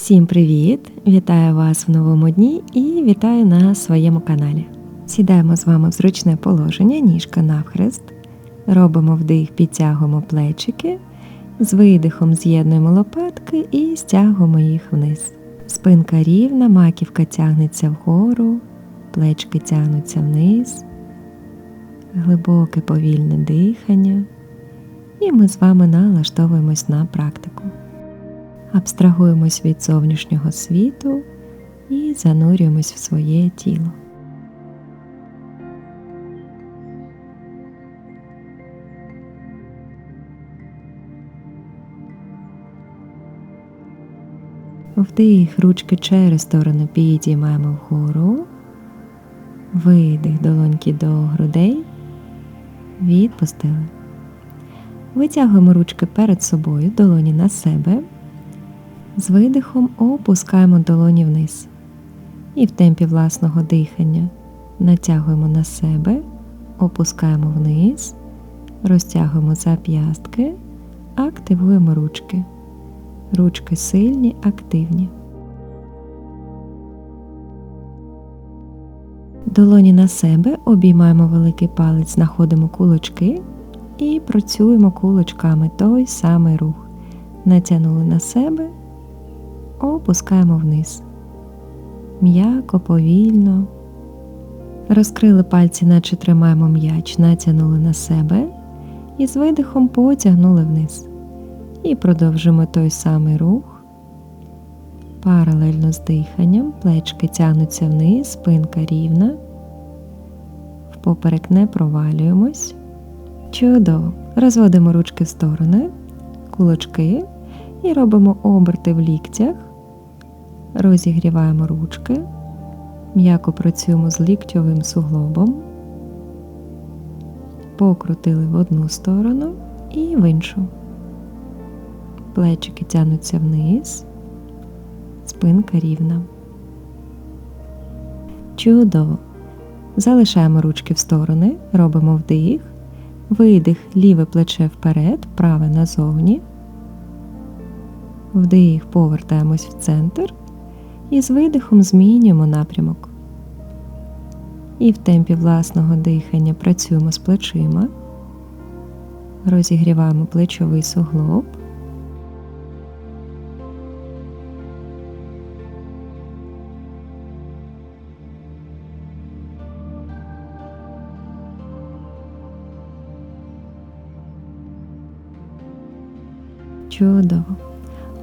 Всім привіт! Вітаю вас в новому дні і вітаю на своєму каналі. Сідаємо з вами в зручне положення, ніжка навхрест. Робимо вдих, підтягуємо плечики, з видихом з'єднуємо лопатки і стягуємо їх вниз. Спинка рівна, маківка тягнеться вгору, плечки тягнуться вниз, глибоке повільне дихання. І ми з вами налаштовуємось на практику. Абстрагуємось від зовнішнього світу і занурюємось в своє тіло. Вдих, ручки через сторону підіймаємо вгору, видих долоньки до грудей, відпустили. Витягуємо ручки перед собою, долоні на себе. З видихом опускаємо долоні вниз. І в темпі власного дихання натягуємо на себе, опускаємо вниз, розтягуємо зап'ястки, активуємо ручки. Ручки сильні, активні. Долоні на себе обіймаємо великий палець, знаходимо кулочки і працюємо кулочками той самий рух. Натягнули на себе, опускаємо вниз. М'яко, повільно. Розкрили пальці, наче тримаємо м'яч, натягнули на себе і з видихом потягнули вниз. І продовжимо той самий рух. Паралельно з диханням, плечки тягнуться вниз, спинка рівна. Впоперек не провалюємось. Чудово. Розводимо ручки в сторони, кулачки і робимо оберти в ліктях. Розігріваємо ручки, м'яко працюємо з ліктьовим суглобом, покрутили в одну сторону і в іншу. Плечики тянуться вниз, спинка рівна. Чудово. Залишаємо ручки в сторони, робимо вдих, видих, ліве плече вперед, праве назовні. Вдих, повертаємось в центр і з видихом змінюємо напрямок. І в темпі власного дихання працюємо з плечима, розігріваємо плечовий суглоб. Чудово.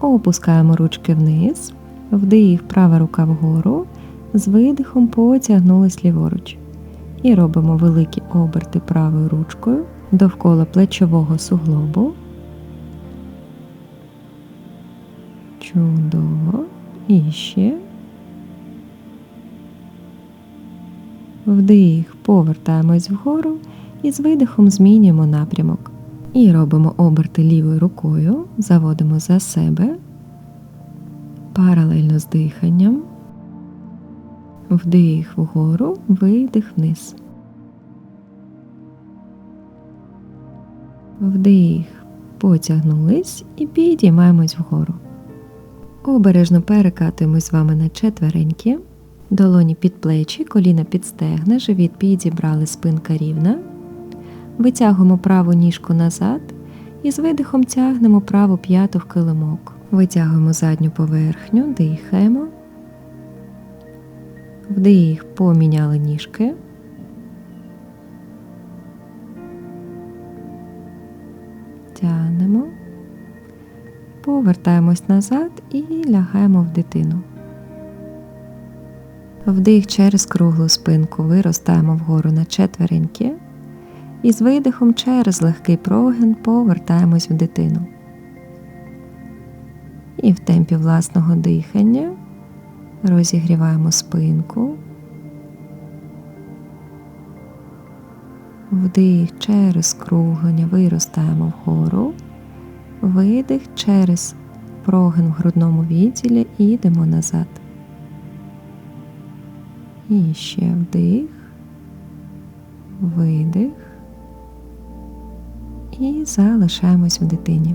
Опускаємо ручки вниз, вдих, права рука вгору, з видихом потягнулись ліворуч. І робимо великі оберти правою ручкою довкола плечового суглобу. Чудово. І ще. Вдих, повертаємось вгору і з видихом змінюємо напрямок. І робимо оберти лівою рукою, заводимо за себе, паралельно з диханням, вдих вгору, видих вниз. Вдих, потягнулись і підіймаємось вгору. Обережно перекатуємось з вами на четвереньки, долоні під плечі, коліна під стегна, живіт підібрали спинка рівна. Витягуємо праву ніжку назад і з видихом тягнемо праву п'яту в килимок. Витягуємо задню поверхню, дихаємо. Вдих, поміняли ніжки. Тягнемо, повертаємось назад і лягаємо в дитину. Вдих через круглу спинку виростаємо вгору на четвереньки. І з видихом через легкий прогин повертаємось в дитину. І в темпі власного дихання розігріваємо спинку, вдих через скруглення виростаємо вгору, видих через прогин в грудному відділі і йдемо назад. І ще вдих, видих і залишаємось в дитині.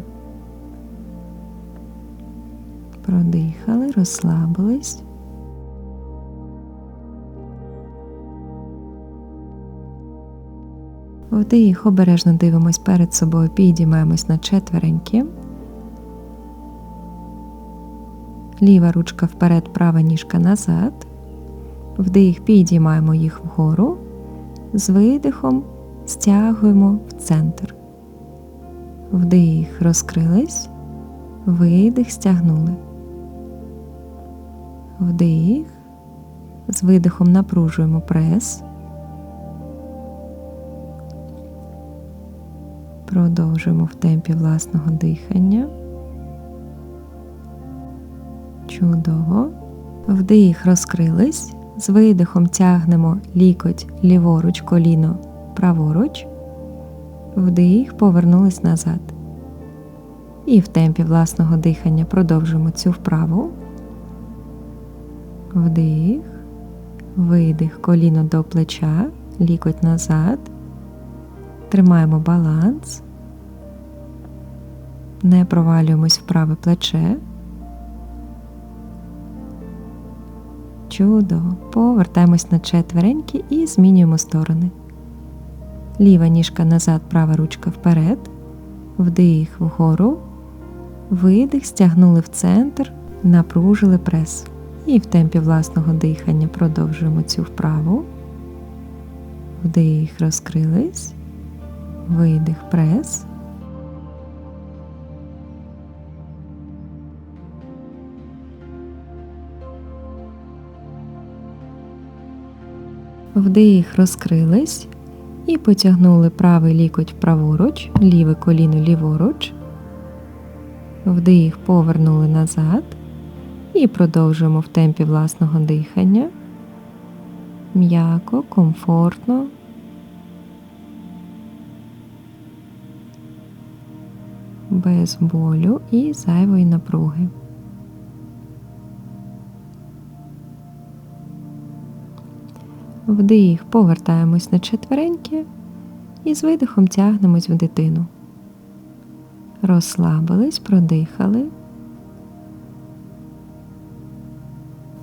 Продихали, розслабились. Вдих, обережно дивимось перед собою, підіймаємось на четвереньки. Ліва ручка вперед, права ніжка назад. Вдих, підіймаємо їх вгору. З видихом стягуємо в центр. Вдих, розкрились, видих, стягнули. Вдих. З видихом напружуємо прес. Продовжуємо в темпі власного дихання. Чудово. Вдих, розкрились. З видихом тягнемо лікоть ліворуч, коліно праворуч. Вдих, повернулись назад. І в темпі власного дихання продовжуємо цю вправу. Вдих, видих, коліно до плеча, лікоть назад. Тримаємо баланс. Не провалюємось в праве плече. Чудово. Повертаємось на четвереньки і змінюємо сторони. Ліва ніжка назад, права ручка вперед. Вдих вгору. Видих, стягнули в центр, напружили прес. І в темпі власного дихання продовжуємо цю вправу. Вдих, розкрились. Видих, прес. Вдих, розкрились і потягнули правий лікоть праворуч, ліве коліно ліворуч. Вдих, повернули назад. І продовжуємо в темпі власного дихання. М'яко, комфортно. Без болю і зайвої напруги. Вдих, повертаємось на четвереньки і з видихом тягнемось в дитину. Розслабились, продихали.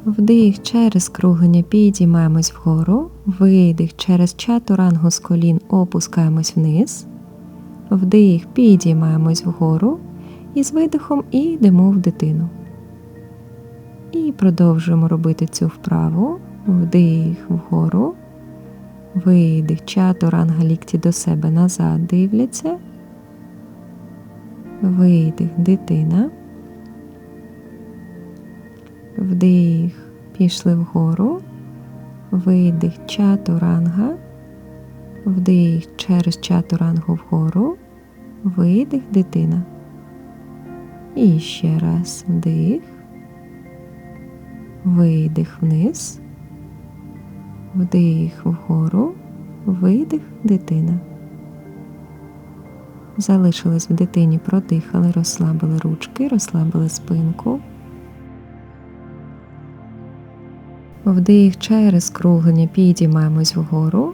Вдих через круглення підіймаємось вгору, видих через чатурангу з колін опускаємось вниз, вдих, підіймаємось вгору. І з видихом йдемо в дитину. І продовжуємо робити цю вправу. Вдих вгору, видих, чатуранга лікті до себе назад дивляться, видих, дитина. Вдих, пішли вгору, видих чатуранга, вдих через чатурангу вгору, видих дитина. І ще раз вдих, видих вниз, вдих вгору, видих дитина. Залишились в дитині, продихали, розслабили ручки, розслабили спинку. Вдих через круглення підіймаємось вгору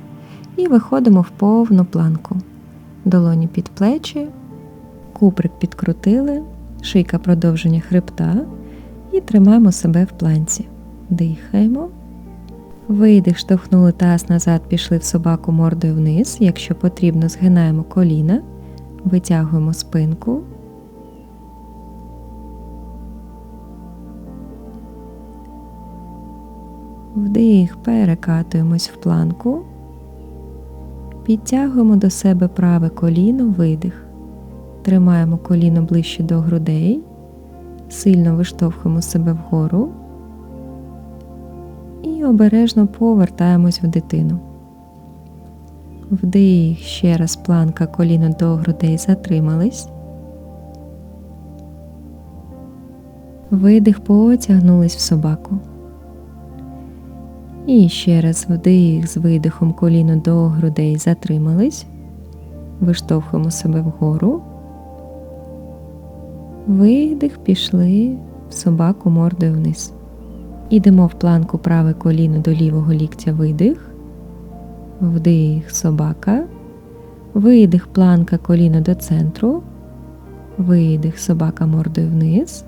і виходимо в повну планку. Долоні під плечі, куприк підкрутили, шийка продовження хребта і тримаємо себе в планці. Дихаємо. Видих, штовхнули таз назад, пішли в собаку мордою вниз. Якщо потрібно, згинаємо коліна, витягуємо спинку. Вдих, перекатуємось в планку, підтягуємо до себе праве коліно, видих. Тримаємо коліно ближче до грудей, сильно виштовхуємо себе вгору і обережно повертаємось в дитину. Вдих, ще раз планка коліно до грудей затримались. Видих, потягнулись в собаку. І ще раз вдих з видихом коліно до грудей затримались. Виштовхуємо себе вгору. Видих, пішли в собаку мордою вниз. Ідемо в планку праве коліно до лівого ліктя видих. Вдих, собака. Видих, планка коліно до центру. Видих, собака мордою вниз.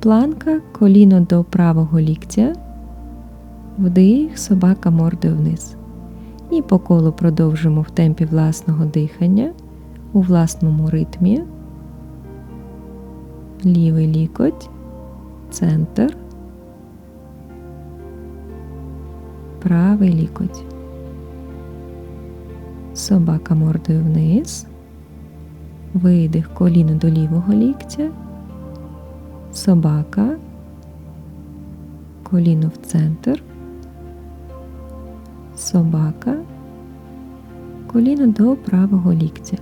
планка, коліно до правого ліктя, вдих, собака мордою вниз. І по колу продовжимо в темпі власного дихання, у власному ритмі. Лівий лікоть, центр, правий лікоть. Собака мордою вниз, видих коліно до лівого ліктя, собака, коліно в центр, собака, коліно до правого ліктя.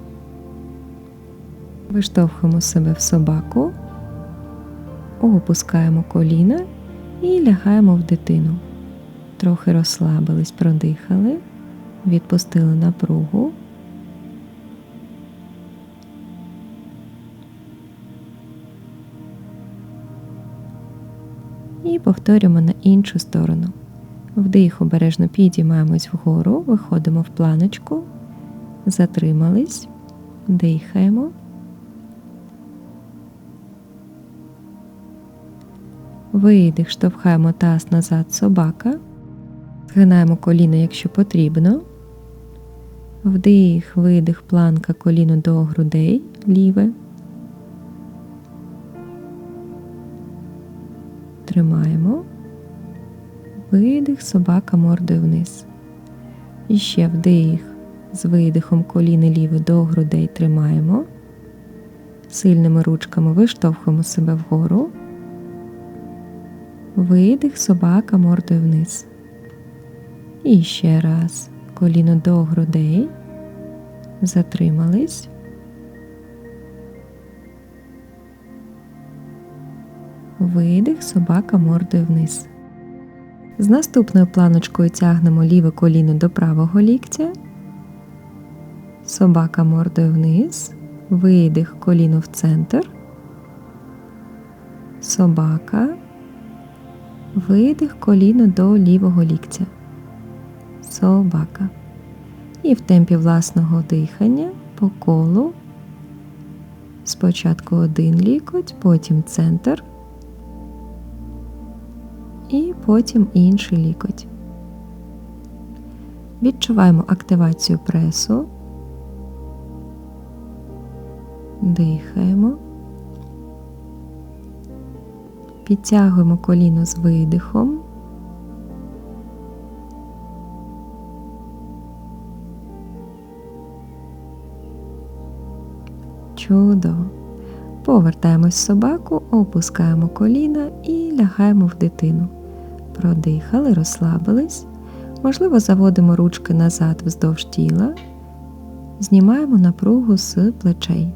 Виштовхуємо себе в собаку, опускаємо коліна і лягаємо в дитину. Трохи розслабились, продихали, відпустили напругу. І повторюємо на іншу сторону. Вдих обережно підіймаємось вгору, виходимо в планочку, затримались, дихаємо. Видих, штовхаємо таз назад собака. Згинаємо коліна, якщо потрібно. Вдих, видих, планка коліно до грудей ліве. Тримаємо. Видих, собака мордою вниз. І ще вдих. З видихом коліни ліве до грудей тримаємо. Сильними ручками виштовхуємо себе вгору. Видих, собака мордою вниз. І ще раз. Коліно до грудей. Затримались. Видих, собака мордою вниз. З наступною планочкою тягнемо ліве коліно до правого ліктя. Собака мордою вниз. Видих коліно в центр. Собака. Видих коліно до лівого ліктя. Собака. І в темпі власного дихання по колу. Спочатку один лікоть, потім центр. Потім інший лікоть. Відчуваємо активацію пресу. Дихаємо. Підтягуємо коліно з видихом. Чудово. Повертаємось собаку, опускаємо коліна і лягаємо в дитину. Продихали, розслабились. Можливо, заводимо ручки назад вздовж тіла, знімаємо напругу з плечей.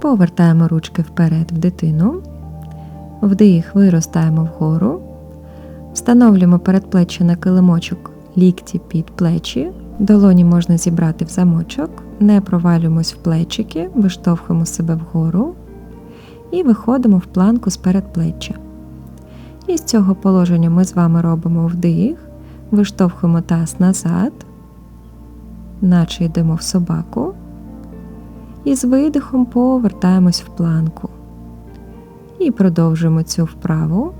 Повертаємо ручки вперед в дитину. Вдих, виростаємо вгору. Встановлюємо передплеччя на килимочок лікті під плечі. Долоні можна зібрати в замочок, не провалюємось в плечики, виштовхуємо себе вгору і виходимо в планку з передплеччя. І з цього положення ми з вами робимо вдих, виштовхуємо таз назад, наче йдемо в собаку. І з видихом повертаємось в планку. І продовжуємо цю вправу.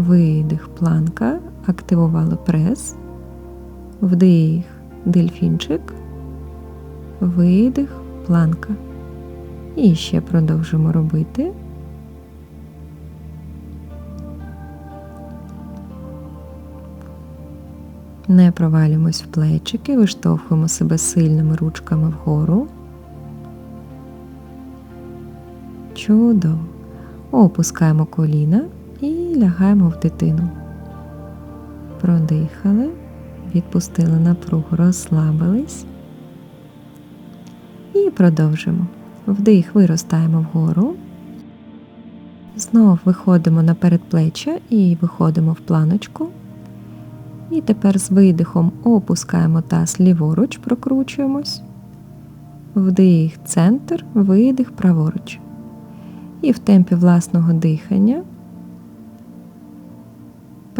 Видих, планка, активували прес, вдих, дельфінчик, видих, планка. І ще продовжуємо робити. Не провалюємось в плечики, виштовхуємо себе сильними ручками вгору. Чудово. Опускаємо коліна і лягаємо в дитину. Продихали, відпустили напругу, розслабились. І продовжимо. Вдих, виростаємо вгору. Знов виходимо на передплеччя і виходимо в планочку. І тепер з видихом опускаємо таз ліворуч, прокручуємось. Вдих, центр, видих праворуч. І в темпі власного дихання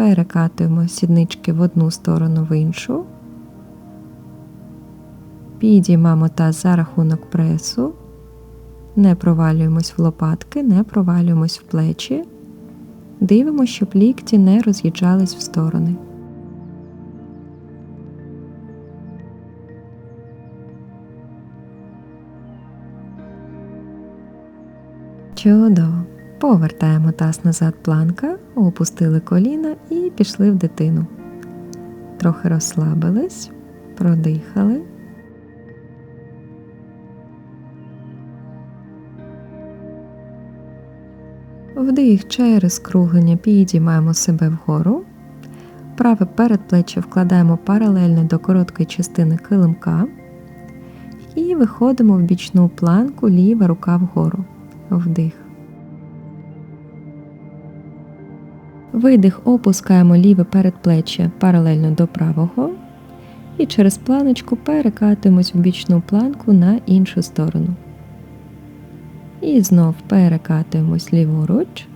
перекатуємо сіднички в одну сторону в іншу. Підіймаємо таз за рахунок пресу. Не провалюємось в лопатки, не провалюємось в плечі. Дивимося, щоб лікті не роз'їжджались в сторони. Чудово. Повертаємо таз назад планка, опустили коліна і пішли в дитину. Трохи розслабились, продихали. Вдих через круглення підіймаємо себе вгору. Праве передплече вкладаємо паралельно до короткої частини килимка і виходимо в бічну планку, ліва рука вгору. Вдих. Видих, опускаємо ліве передплече паралельно до правого. І через планочку перекатуємось в бічну планку на іншу сторону. І знов перекатуємось ліворуч.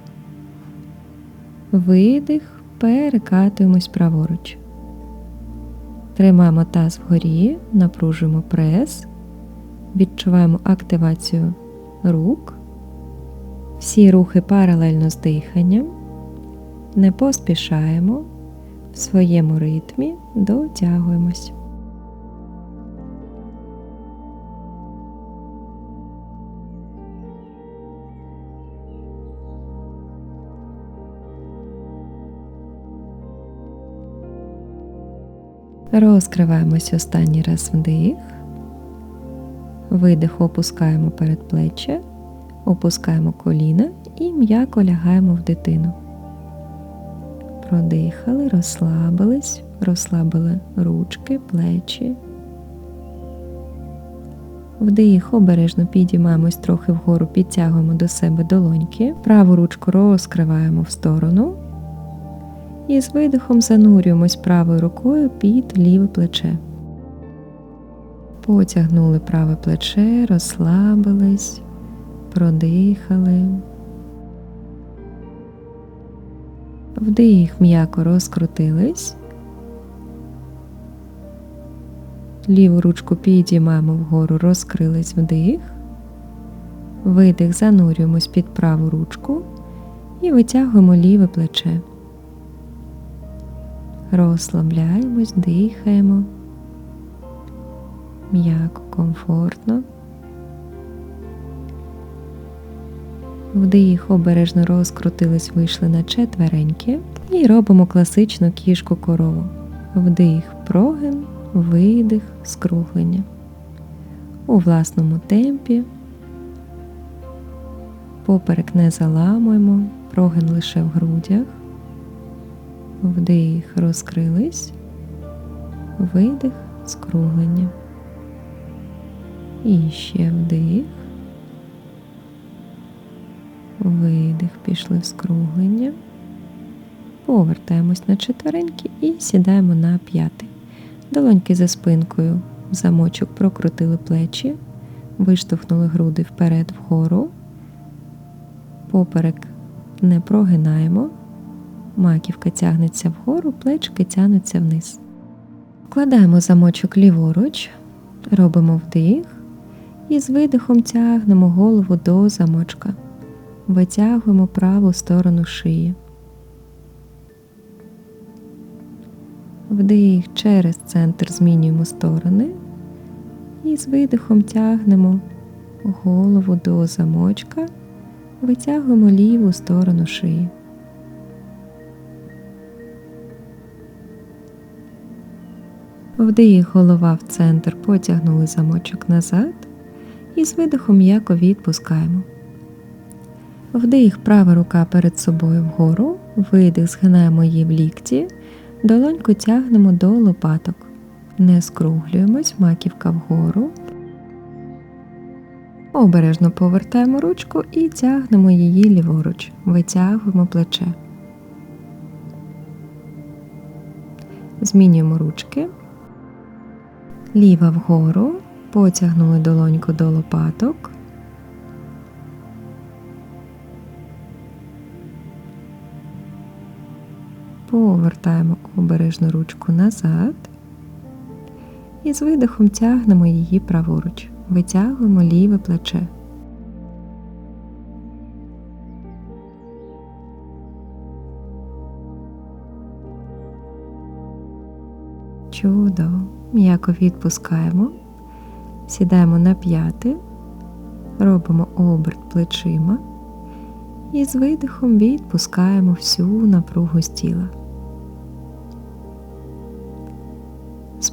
Видих, перекатуємось праворуч. Тримаємо таз вгорі, напружуємо прес, відчуваємо активацію рук. Всі рухи паралельно з диханням. Не поспішаємо, в своєму ритмі дотягуємось. Розкриваємось останній раз вдих. Видих опускаємо передплеччя, опускаємо коліна і м'яко лягаємо в дитину. Продихали, розслабились, розслабили ручки, плечі. Вдих, обережно підіймаємось трохи вгору, підтягуємо до себе долоньки, праву ручку розкриваємо в сторону. І з видихом занурюємось правою рукою під ліве плече. Потягнули праве плече, розслабились, продихали. Вдих м'яко розкрутились. Ліву ручку підіймаємо вгору, розкрились вдих. Видих, занурюємось під праву ручку і витягуємо ліве плече. Розслабляємось, дихаємо. М'яко, комфортно. Вдих, обережно розкрутились, вийшли на четвереньки і робимо класичну кішку корову. Вдих, прогин, видих, скруглення. У власному темпі. Поперек не заламуємо, прогин лише в грудях. Вдих, розкрились, видих, скруглення. І ще вдих. Видих, пішли в скруглення. Повертаємось на четвереньки і сідаємо на п'ятий. Долоньки за спинкою в замочок прокрутили плечі, виштовхнули груди вперед вгору. Поперек не прогинаємо. Маківка тягнеться вгору, плечки тягнуться вниз. Вкладаємо замочок ліворуч, робимо вдих і з видихом тягнемо голову до замочка. Витягуємо праву сторону шиї. Вдих через центр змінюємо сторони і з видихом тягнемо голову до замочка, витягуємо ліву сторону шиї. Вдих голова в центр, потягнули замочок назад і з видихом м'яко відпускаємо. Вдих, права рука перед собою вгору, видих, згинаємо її в лікті, долоньку тягнемо до лопаток. Не скруглюємось, маківка вгору. Обережно повертаємо ручку і тягнемо її ліворуч, витягуємо плече. Змінюємо ручки. Ліва вгору, потягнули долоньку до лопаток. Повертаємо обережну ручку назад. І з видихом тягнемо її праворуч. Витягуємо ліве плече. Чудово. М'яко відпускаємо. Сідаємо на п'яти, робимо оберт плечима і з видихом відпускаємо всю напругу з тіла.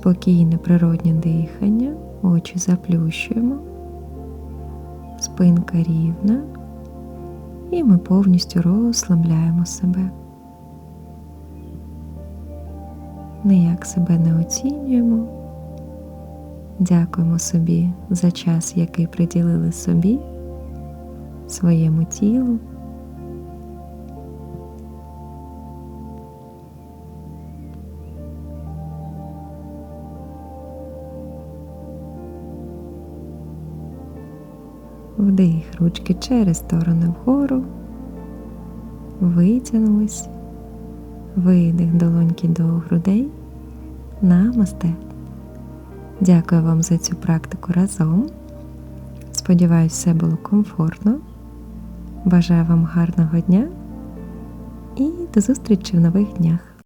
Спокійне природнє дихання, очі заплющуємо, спинка рівна, і ми повністю розслабляємо себе. Ніяк себе не оцінюємо. Дякуємо собі за час, який приділили собі, своєму тілу. Ручки через сторони вгору, витягнулись, видих долоньки до грудей, намасте. Дякую вам за цю практику разом. Сподіваюсь, все було комфортно. Бажаю вам гарного дня і до зустрічі в нових днях.